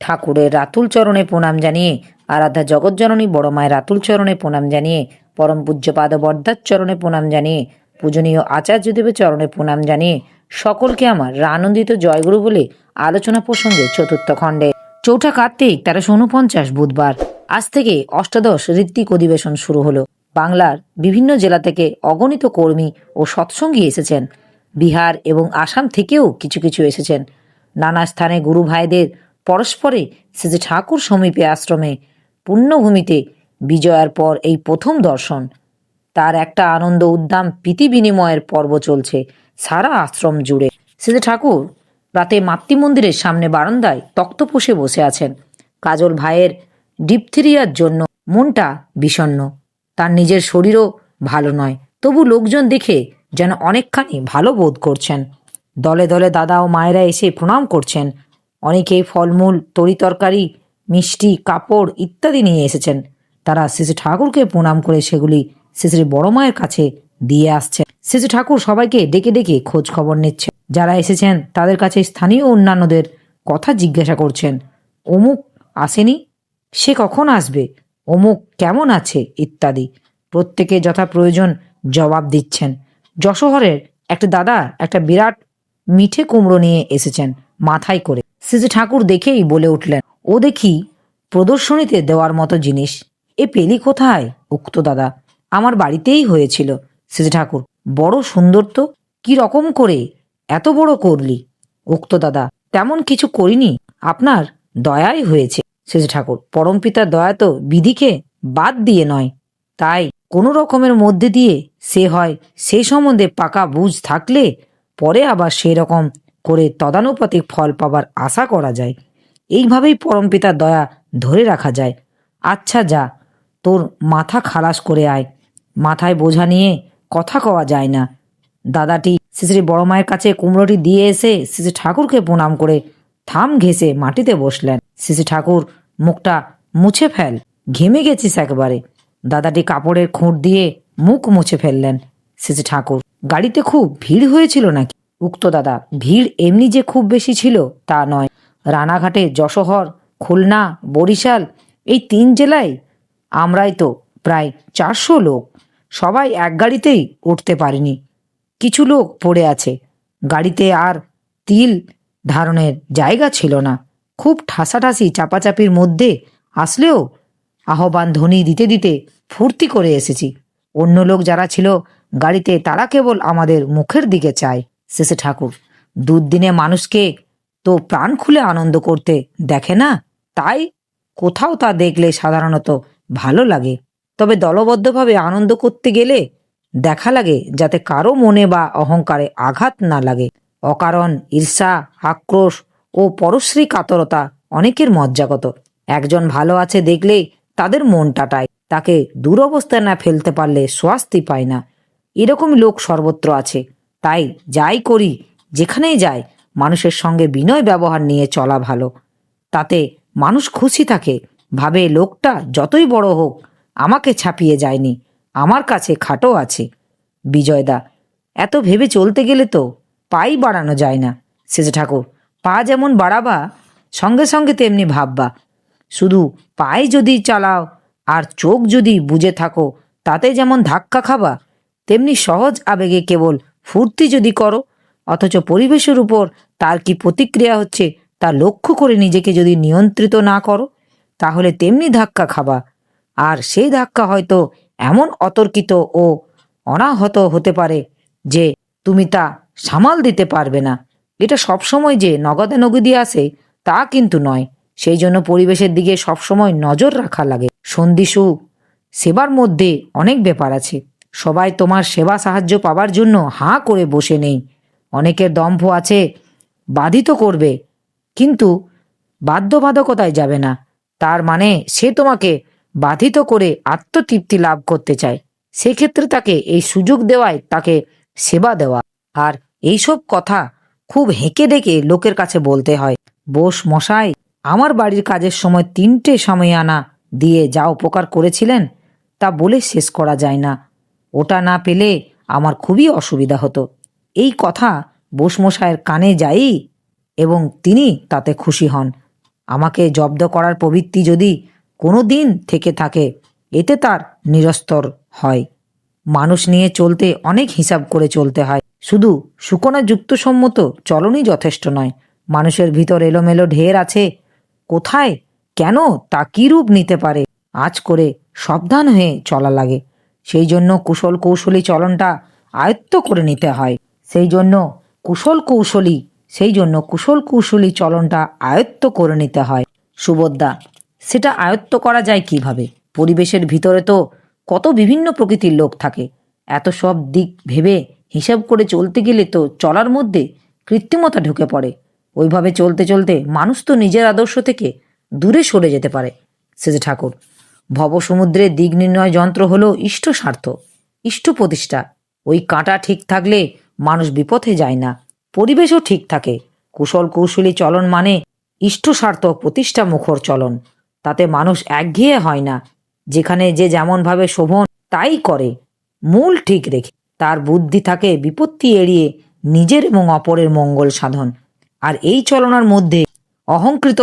ঠাকুরের রাতুল চরণে প্রণাম জানিয়ে, আরাধ্যা জগজ্জননী বড় মায়ের রাতুল চরণে প্রণাম জানিয়ে, পরম পূজ্যপাদ বর্দার চরণে প্রণাম জানিয়ে, পূজনীয় আচার্যদেবের চরণে প্রণাম জানিয়ে, সকলকে আমার আনন্দিত জয়গুরু বলে আলোচনা প্রসঙ্গে চতুর্থ খণ্ডে। চৌঠা কার্তিক, তেরোশো উনপঞ্চাশ বুধবার। আজ থেকে অষ্টাদশ ঋত্বিক অধিবেশন শুরু হলো। বাংলার বিভিন্ন জেলা থেকে অগণিত কর্মী ও সৎসঙ্গী এসেছেন। বিহার এবং আসাম থেকেও কিছু কিছু এসেছেন। নানা স্থানে গুরু ভাইদের পরস্পরে সে ঠাকুর সমীপে আশ্রমে পুণ্যভূমিতে বিজয়ার পর এই প্রথম দর্শন। তার একটা আনন্দ উদ্দাম প্রীতি বিনিময়ের পর্ব চলছে সারা আশ্রম জুড়ে। সিদ্ধে ঠাকুর রাতে মাতৃমন্দিরের সামনে বারান্দায় তক্তপোষে বসে আছেন। কাজল ভাইয়ের ডিপথিরিয়ার জন্য মনটা বিষণ্ণ। তার নিজের শরীরও ভালো নয়। তবু লোকজন দেখে যেন অনেকখানি ভালো বোধ করছেন। দলে দলে দাদা ও মায়েরা এসে প্রণাম করছেন। অনেকেই ফলমূল, তরিতরকারি, মিষ্টি, কাপড় ইত্যাদি নিয়ে এসেছেন। তারা শ্রী ঠাকুরকে প্রণাম করে সেগুলি শ্রী বড় মায়ের কাছে দিয়ে আসছে শ্রী ঠাকুর সবাইকে ডেকে ডেকে খোঁজ খবর নিচ্ছে যারা এসেছেন, তাদের কাছে স্থানীয় অন্যান্যদের কথা জিজ্ঞাসা করছেন। অমুক আসেনি? সে কখন আসবে? অমুক কেমন আছে? ইত্যাদি। প্রত্যেকে যথা প্রয়োজন জবাব দিচ্ছেন। যশোহরের একটা দাদা একটা বিরাট মিঠে কুমড়ো নিয়ে এসেছেন। মাথায় করে। শ্রী ঠাকুর দেখেই বলে উঠলেন, ও দেখি প্রদর্শনীতে দেওয়ার মতো জিনিস। এ পেলি কোথায়, উক্ত দাদা? আমার বাড়িতেই হয়েছিল শ্রী ঠাকুর, বড় সুন্দর তো, কি রকম করে? এত বড় করলি? উক্ত দাদা, তেমন কিছু করিনি। আপনার দয়াই হয়েছে শ্রী ঠাকুর পরমপিতার দয়া তো বিধিকে বাদ দিয়ে নয়। তাই কোনো রকমের মধ্যে দিয়ে সে হয়, সে সম্বন্ধে পাকা বুঝ থাকলে পরে আবার সেই রকম করে তদানুপাতিক ফল পাবার আশা করা যায়। এইভাবেই পরমপিতার দয়া ধরে রাখা যায়। আচ্ছা যা, তোর মাথা খালাস করে আয়। মাথায় বোঝা নিয়ে কথা কওয়া যায় না। দাদাটি শ্রী বড় মায়ের কাছে কুমড়োটি দিয়ে এসে শ্রী ঠাকুরকে প্রণাম করে থাম ঘেসে মাটিতে বসলেন। শ্রী ঠাকুর, মুখটা মুছে ফেল। ঘেমে গেছিস একবারে। দাদাটি কাপড়ের খুঁট দিয়ে মুখ মুছে ফেললেন। শ্রী ঠাকুর, গাড়িতে খুব ভিড় হয়েছিল নাকি? উক্ত দাদা, ভিড় এমনি যে খুব বেশি ছিল তা নয়। রানাঘাটে যশোহর, খুলনা, বরিশাল, এই তিন জেলায় আমরাই তো প্রায় চারশো লোক। সবাই এক গাড়িতেই উঠতে পারিনি। কিছু লোক পড়ে আছে। গাড়িতে আর তিল ধারণের জায়গা ছিল না। খুব ঠাসাঠাসি চাপাচাপির মধ্যে আসলেও আহ্বান ধ্বনি দিতে দিতে ফুর্তি করে এসেছি। অন্য লোক যারা ছিল, গাড়িতে তারা কেবল আমাদের মুখের দিকে চায়। শেষে ঠাকুর দুর্দিনে মানুষকে তো প্রাণ খুলে আনন্দ করতে দেখে না? তাই কোথাও তা দেখলে সাধারণত ভালো লাগে। তবে দলবদ্ধভাবে আনন্দ করতে গেলে দেখা লাগে যাতে কারও মনে বা অহংকারে আঘাত না লাগে। অকারণ, ঈর্ষা, আক্রোশ ও পরশ্রী কাতরতা অনেকের মজ্জাগত। একজন ভালো আছে দেখলে তাদের মন টাটায় তাকে দুরবস্থায় না ফেলতে পারলে স্বাস্তি পায় না। এরকম লোক সর্বত্র আছে। তাই যাই করি, যেখানেই যাই, মানুষের সঙ্গে বিনয় ব্যবহার নিয়ে চলা ভালো। তাতে মানুষ খুশি থাকে, ভাবে লোকটা যতই বড় হোক, আমাকে ছাপিয়ে যায়নি, আমার কাছে খাটো আছে। বিজয়দা, এত ভেবে চলতে গেলে তো পাই বাড়ানো যায় না। শেষে ঠাকুর, পা যেমন বাড়াবা, সঙ্গে সঙ্গে তেমনি ভাববা। শুধু পায়ে যদি চালাও, আর চোখ যদি বুঝে থাকো, তাতে যেমন ধাক্কা খাবা, তেমনি সহজ আবেগে কেবল ফুর্তি যদি করো, অথচ পরিবেশের উপর তার কি প্রতিক্রিয়া হচ্ছে তা লক্ষ্য করে নিজেকে যদি নিয়ন্ত্রিত না করো, তাহলে তেমনি ধাক্কা খাবা। আর সেই ধাক্কা হয়তো এমন অতর্কিত ও অনাহত হতে পারে যে তুমি তা সামাল দিতে পারবে না। এটা সবসময় যে নগদে নগদি আসে, তা কিন্তু নয়। সেই জন্য পরিবেশের দিকে সবসময় নজর রাখা লাগে। সন্ধিসু, সেবার মধ্যে অনেক ব্যাপার আছে। সবাই তোমার সেবা সাহায্য পাবার জন্য হাঁ করে বসে নেই। অনেকের দম্ভ আছে, বাধিত করবে, কিন্তু বাধ্যবাধকতায় যাবে না। তার মানে সে তোমাকে বাধিত করে আত্মতৃপ্তি লাভ করতে চায়। সেক্ষেত্রে তাকে এই সুযোগ দেওয়ায় তাকে সেবা দেওয়া। আর এইসব কথা খুব হেঁকে ডেকে লোকের কাছে বলতে হয়, বোস মশাই, আমার বাড়ির কাজের সময় তিনটে সময় আনা দিয়ে যা উপকার করেছিলেন, তা বলে শেষ করা যায় না। ওটা না পেলে আমার খুবই অসুবিধা হতো। এই কথা বোসমশায়ের কানে যাই এবং তিনি তাতে খুশি হন। আমাকে জব্দ করার প্রবৃত্তি যদি কোনো দিন থেকে থাকে, এতে তার নিরস্তর হয়। মানুষ নিয়ে চলতে অনেক হিসাব করে চলতে হয়। শুধু সুকনা যুক্তসম্মত চলনই যথেষ্ট নয়। মানুষের ভিতর এলোমেলো ঢের আছে। কোথায়, কেন তা কী রূপ নিতে পারে? আজ করে সাবধান হয়ে চলা লাগে। সেই জন্য কুশল কৌশলী চলনটা আয়ত্ত করে নিতে হয়। সেই জন্য কুশল কৌশলী, সেই জন্য কুশল কৌশলী চলনটা আয়ত্ত করে নিতে হয়। সুবোধদা সেটা আয়ত্ত করা যায় কীভাবে? পরিবেশের ভিতরে তো কত বিভিন্ন প্রকৃতির লোক থাকে। এত সব দিক ভেবে হিসাব করে চলতে গেলে তো চলার মধ্যে কৃত্রিমতা ঢুকে পড়ে। ওইভাবে চলতে চলতে মানুষ তো নিজের আদর্শ থেকে দূরে সরে যেতে পারে। সেজে ঠাকুর ভবসমুদ্রের দিক নির্ণয় যন্ত্র হলো ইষ্ট স্বার্থ ইষ্ট প্রতিষ্ঠা ওই কাঁটা ঠিক থাকলে মানুষ বিপথে যায় না, পরিবেশও ঠিক থাকে। কুশল কৌশলী চলন মানে ইষ্ট স্বার্থ প্রতিষ্ঠা মুখর চলন। তাতে মানুষ একঘেয়ে হয় না, যেখানে যে যেমনভাবে শোভন তাই করে। মূল ঠিক রেখে তার বুদ্ধি থাকে বিপত্তি এড়িয়ে নিজের এবং অপরের মঙ্গল সাধন। আর এই চলনার মধ্যে অহংকৃত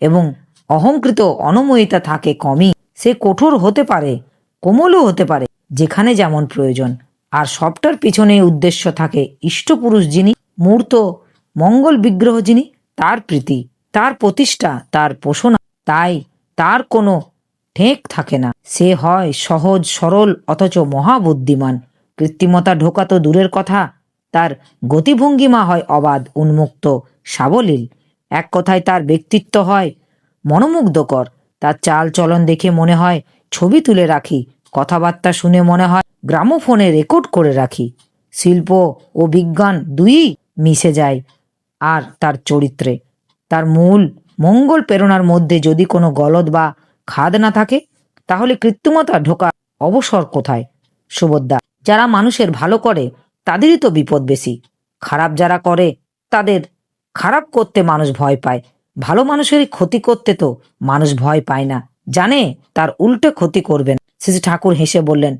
এবং অহংকৃত অনময়িতা থাকে কমই। সে কঠোর হতে পারে, কোমলও হতে পারে, যেখানে যেমন প্রয়োজন। আর সবটার পিছনে উদ্দেশ্য থাকে ইষ্টপুরুষ যিনি, মূর্ত, মঙ্গল বিগ্রহ যিনি, তার প্রীতি, তার প্রতিষ্ঠা, তার পোষণা। তাই তার কোনো ঠেক থাকে না। সে হয় সহজ, সরল, অথচ মহাবুদ্ধিমান। কৃত্রিমতা ঢোকা তো দূরের কথা। তার গতিভঙ্গিমা হয় অবাধ, উন্মুক্ত, সাবলীল। এক কথায় তার ব্যক্তিত্ব হয় মনোমুগ্ধকর। তার চাল চলন দেখে মনে হয় ছবি তুলে রাখি, কথাবার্তা শুনে মনে হয় গ্রামোফোনে রেকর্ড করে রাখি। শিল্প ও বিজ্ঞান দুইই মিশে যায়, আর তার চরিত্রে। তার মূল মঙ্গল প্রেরণার মধ্যে যদি কোনো গলদ বা খাদ না থাকে, তাহলে কৃত্রিমতা ঢোকা অবসর কোথায়? সুভদ্রা, যারা মানুষের ভালো করে, তাদেরই তো বিপদ বেশি। খারাপ যারা করে, তাদের খারাপ করতে মানুষ ভয় পায়। ভালো মানুষেরই ক্ষতি করতে তো মানুষ ভয় পায় না। জানে, তার উল্টে ক্ষতি করবেন শ্রী ঠাকুর হেসে বললেন,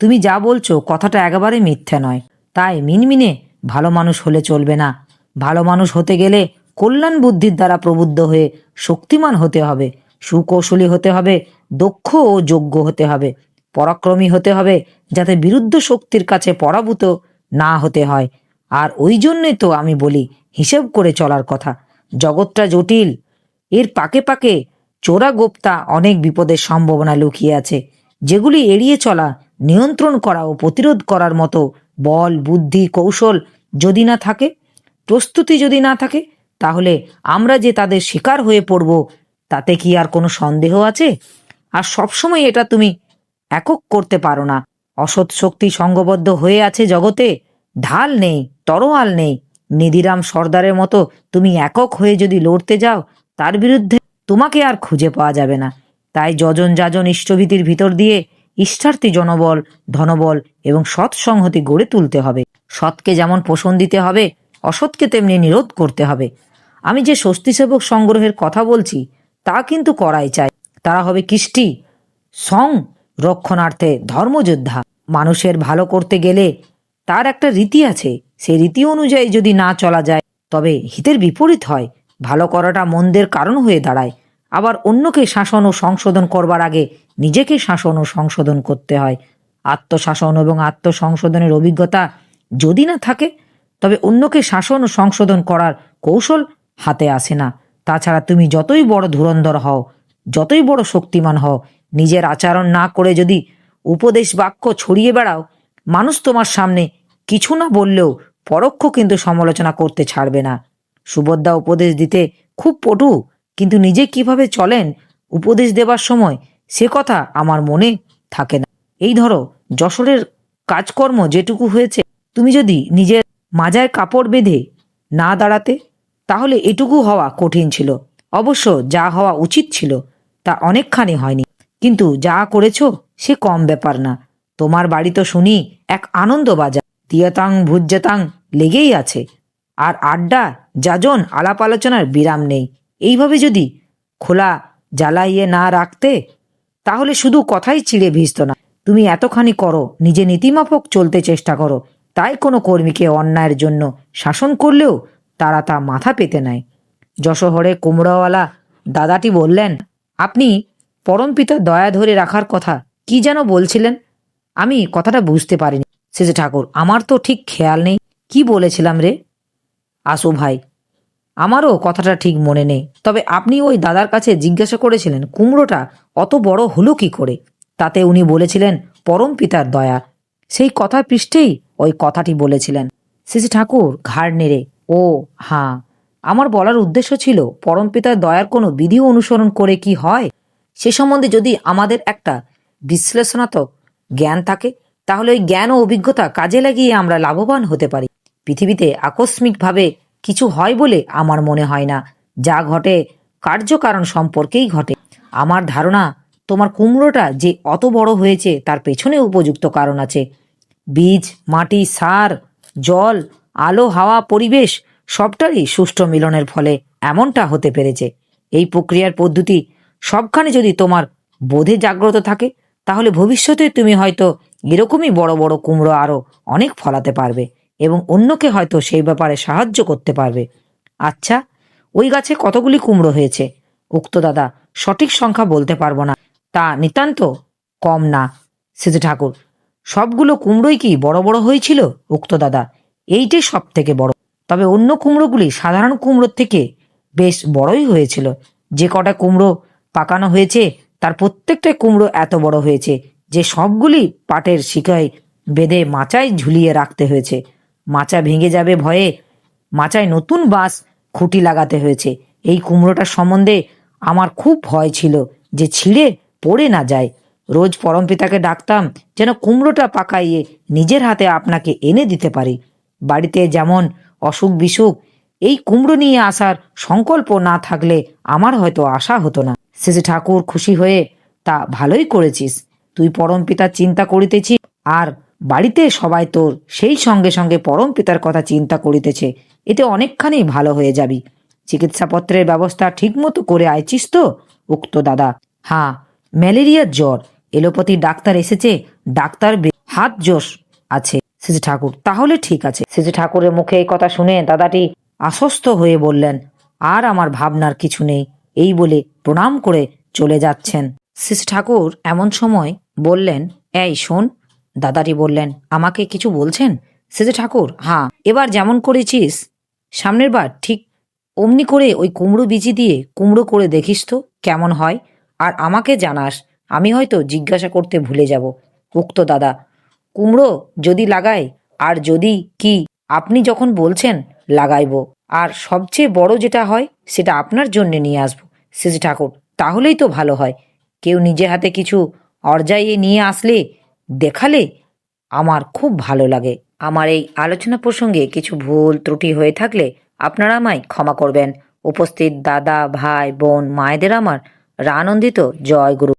তুমি যা বলছো, কথাটা একেবারে মিথ্যে নয়। তাই মিনমিনে ভালো মানুষ হলে চলবে না। ভালো মানুষ হতে গেলে কল্যাণ বুদ্ধির দ্বারা প্রবুদ্ধ হয়ে শক্তিমান হতে হবে, সুকৌশলী হতে হবে, দক্ষ ও যোগ্য হতে হবে, পরাক্রমী হতে হবে, যাতে বিরুদ্ধ শক্তির কাছে পরাভূত না হতে হয়। আর ওই জন্যই তো আমি বলি, হিসেব করে চলার কথা। জগৎটা জটিল। এর পাকে পাকে চোরা গোপ্তা অনেক বিপদের সম্ভাবনা লুকিয়ে আছে, যেগুলি এড়িয়ে চলা, নিয়ন্ত্রণ করা ও প্রতিরোধ করার মতো বল, বুদ্ধি, কৌশল যদি না থাকে, প্রস্তুতি যদি না থাকে, তাহলে আমরা যে তাদের শিকার হয়ে পড়ব, তাতে কি আর কোনো সন্দেহ আছে? আর সবসময় এটা তুমি একক করতে পারো না। অসৎ শক্তি সঙ্গবদ্ধ হয়ে আছে জগতে, ঢাল নেই, তরোয়াল নেই নিধিরাম সর্দারের মতো তুমি একক হয়ে যদি লড়তে যাও, তার বিরুদ্ধে তোমাকে আর খুঁজে পাওয়া যাবে না। তাই যজন যাজন ইষ্টভীতির ভিতর দিয়ে ইষ্টার্থী জনবল, ধনবল এবং সৎ সংহতি গড়ে তুলতে হবে। সৎকে যেমন পোষণ দিতে হবে, অসৎকে তেমনি নিরোধ করতে হবে। আমি যে স্বস্তিসেবক সংগ্রহের কথা বলছি, তা কিন্তু করাই চাই। তারা হবে কৃষ্টি, সং রক্ষণার্থে ধর্মযোদ্ধা। মানুষের ভালো করতে গেলে তার একটা রীতি আছে। সেই রীতি অনুযায়ী যদি না চলা যায়, তবে হিতের বিপরীত হয়। ভালো করাটা মন্দের কারণ হয়ে দাঁড়ায়। আবার অন্যকে শাসন ও সংশোধন করবার আগে নিজেকে শাসন ও সংশোধন করতে হয়। আত্মশাসন এবং আত্মসংশোধনের অভিজ্ঞতা যদি না থাকে, তবে অন্যকে শাসন ও সংশোধন করার কৌশল হাতে আসে না। তাছাড়া তুমি যতই বড় ধুরন্ধর হও, যতই বড় শক্তিমান হও, নিজের আচরণ না করে যদি উপদেশ বাক্য ছড়িয়ে বেড়াও, মানুষ তোমার সামনে কিছু না বললেও পরোক্ষ কিন্তু সমালোচনা করতে ছাড়বে না। সুভদ্রা উপদেশ দিতে খুব পটু, কিন্তু নিজে কীভাবে চলেন উপদেশ দেবার সময় সে কথা আমার মনে থাকে না। এই ধরো, যশোরের কাজকর্ম যেটুকু হয়েছে, তুমি যদি নিজের মাজায় কাপড় বেঁধে না দাঁড়াতে, তাহলে এটুকু হওয়া কঠিন ছিল। অবশ্য যা হওয়া উচিত ছিল, তা অনেকখানি হয়নি। কিন্তু যা করেছ, সে কম ব্যাপার না। তোমার বাড়ি তো শুনি এক আনন্দ বাজার। তিয়াতাং, ভুজ্জাতাং লেগেই আছে। আর আড্ডা, যাজন, আলাপ আলোচনার বিরাম নেই। এইভাবে যদি খোলা জ্বালাইয়ে না রাখতে, তাহলে শুধু কথাই চিড়ে ভিজত না। তুমি এতখানি করো, নিজে নীতিমাফক চলতে চেষ্টা করো। তাই কোনো কর্মীকে অন্যায়ের জন্য শাসন করলেও তারা তা মাথা পেতে নেয় যশোহরে কুমড়াওয়ালা দাদাটি বললেন, আপনি পরমপিতার দয়া ধরে রাখার কথা কি যেন বলছিলেন? আমি কথাটা বুঝতে পারিনি। শেষে ঠাকুর, আমার তো ঠিক খেয়াল নেই। কি বলেছিলাম রে? আসু ভাই। আমারও কথাটা ঠিক মনে নেই। তবে আপনি ওই দাদার কাছে জিজ্ঞাসা করেছিলেন, কুমড়োটা অত বড় হলো কি করে? তাতে উনি বলেছিলেন, পরম পিতার দয়া। সেই কথা পৃষ্ঠেই ওই কথাটি বলেছিলেন। শেষে ঠাকুর, ঘাড় নেড়ে, ও হ্যাঁ আমার বলার উদ্দেশ্য ছিল, পরম পিতার দয়ার কোনো বিধি অনুসরণ করে কি হয়? সে সম্বন্ধে যদি আমাদের একটা বিশ্লেষণাত্মক জ্ঞান থাকে তাহলে ওই জ্ঞান ও অভিজ্ঞতা কাজে লাগিয়ে আমরা লাভবান হতে পারি। পৃথিবীতে আকস্মিকভাবে কিছু হয় বলে আমার মনে হয় না। যা ঘটে কার্যকারণ সম্পর্কেই ঘটে। আমার ধারণা, তোমার কুমড়োটা যে অত বড় হয়েছে তার পেছনে উপযুক্ত কারণ আছে। বীজ, মাটি, সার, জল, আলো, হাওয়া, পরিবেশ সবটারই সুষ্ঠু মিলনের ফলে এমনটা হতে পেরেছে। এই প্রক্রিয়ার পদ্ধতি সবখানে যদি তোমার বোধে জাগ্রত থাকে, তাহলে ভবিষ্যতে তুমি হয়তো এরকমই বড় বড় কুমড়ো আরও অনেক ফলাতে পারবে এবং অন্যকে হয়তো সেই ব্যাপারে সাহায্য করতে পারবে। আচ্ছা ওই গাছে কতগুলি কুমড়ো হয়েছে? উক্ত দাদা, সঠিক সংখ্যা বলতে পারব না। তা নিতান্ত কম না, সেজে ঠাকুর। সবগুলো কুমড়োই কি বড় বড় হয়েছিল? উক্ত দাদা এইটাই সব থেকে বড়। তবে অন্য কুমড়োগুলি সাধারণ কুমড়োর থেকে বেশ বড়ই হয়েছিল। যে কটা কুমড়ো পাকানো হয়েছে, তার প্রত্যেকটা কুমড়ো এত বড় হয়েছে যে সবগুলি পাটের শিকায় বেঁধে মাচায় ঝুলিয়ে রাখতে হয়েছে। মাচা ভেঙে যাবে ভয়ে মাচায় নতুন বাঁশ খুঁটি লাগাতে হয়েছে। এই কুমড়োটার সম্বন্ধে আমার খুব ভয় ছিল যে ছিঁড়ে পড়ে না যায়। রোজ পরমপিতাকে ডাকতাম যেন কুমড়োটা পাকাইয়ে নিজের হাতে আপনাকে এনে দিতে পারি। বাড়িতে যেমন অসুখ বিসুখ, এই কুমড়ো নিয়ে আসার সংকল্প না থাকলে আমার হয়তো আশা হতো না। শেষে ঠাকুর খুশি হয়ে, তা ভালোই করেছিস। তুই পরম পিতার চিন্তা করিতেছি, আর বাড়িতে সবাই তোর সেই সঙ্গে সঙ্গে পরম পিতার কথা চিন্তা করিতেছে, এতে অনেকখানি ভালো হয়ে যাবি। চিকিৎসাপত্রের ব্যবস্থা ঠিকমতো করে আইছিস তো, উক্ত দাদা? হ্যাঁ ম্যালেরিয়ার জ্বর। এলোপ্যাথি ডাক্তার এসেছে, ডাক্তার হাত জোশ আছে। সিজি ঠাকুর, তাহলে ঠিক আছে। সিজি ঠাকুরের মুখে এই কথা শুনে দাদাটি আশ্বস্ত হয়ে বললেন, আর আমার ভাবনার কিছু নেই। এই বলে প্রণাম করে চলে যাচ্ছেন। সিজি ঠাকুর এমন সময় বললেন, এই শোন। দাদাটি বললেন, আমাকে কিছু বলছেন? সিজি ঠাকুর হ্যাঁ এবার যেমন করেছিস, সামনের বার ঠিক অমনি করে ওই কুমড়ো বিচি দিয়ে কুমড়ো করে দেখিস তো কেমন হয়। আর আমাকে জানাস, আমি হয়তো জিজ্ঞাসা করতে ভুলে যাব। উক্ত দাদা, কুমড়ো যদি লাগাই, আর যদি কি, আপনি যখন বলছেন, লাগাইব। আর সবচেয়ে বড় যেটা হয়, সেটা আপনার জন্য নিয়ে আসব। সেজি ঠাকুর, তাহলেই তো ভালো হয়। কেউ নিজে হাতে কিছু অর্জাইয়ে নিয়ে আসলে, দেখালে আমার খুব ভালো লাগে। আমার এই আলোচনা প্রসঙ্গে কিছু ভুল ত্রুটি হয়ে থাকলে আপনারা আমায় ক্ষমা করবেন। উপস্থিত দাদা, ভাই, বোন, মায়েদের আমার রানন্দিত জয় গুরু